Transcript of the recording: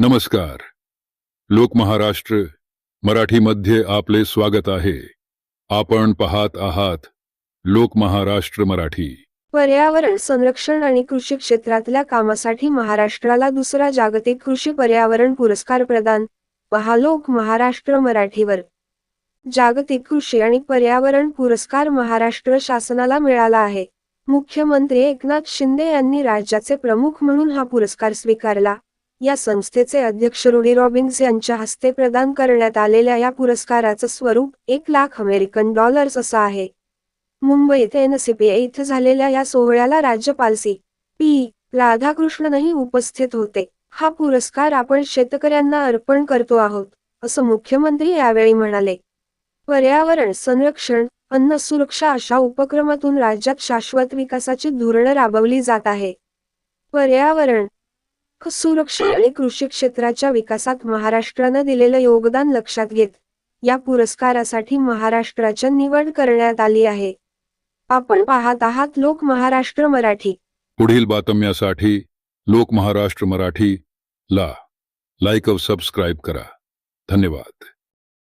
नमस्कार. लोक महाराष्ट्र मराठीमध्ये आपले स्वागत आहे. आपण पाहत आहात लोक महाराष्ट्र मराठी. पर्यावरण संरक्षण आणि कृषी क्षेत्रातल्या कामासाठी महाराष्ट्राला दुसरा जागतिक कृषी पर्यावरण पुरस्कार प्रदान. पहा लोक महाराष्ट्र मराठीवर. जागतिक कृषी आणि पर्यावरण पुरस्कार महाराष्ट्र शासनाला मिळाला आहे. मुख्यमंत्री एकनाथ शिंदे यांनी राज्याचे प्रमुख म्हणून हा पुरस्कार स्वीकारला. या संस्थेचे अध्यक्ष रुडी रॉबिन्स यांच्या हस्ते प्रदान करण्यात आलेल्या या पुरस्काराचं स्वरूप एक लाख अमेरिकन डॉलर्स असं आहे. मुंबईत एनसीपीए इथं झालेल्या या सोहळ्याला राज्यपाल सी. पी. राधाकृष्णनही उपस्थित होते. हा पुरस्कार आपण शेतकऱ्यांना अर्पण करतो आहोत असं मुख्यमंत्री यावेळी म्हणाले. पर्यावरण संरक्षण अन्न सुरक्षा अशा उपक्रमातून राज्यात शाश्वत विकासाची धोरणं राबवली जात आहे. पर्यावरण सुरक्षा आणि कृषी क्षेत्राच्या विकासात महाराष्ट्रानं दिलेलं योगदान लक्षात घेत या पुरस्कारासाठी महाराष्ट्राच्या निवड करण्यात आली आहे. आपण पाहत आहात लोक महाराष्ट्र मराठी. पुढील बातम्यासाठी लोक महाराष्ट्र मराठी ला लाईक सबस्क्राईब करा. धन्यवाद.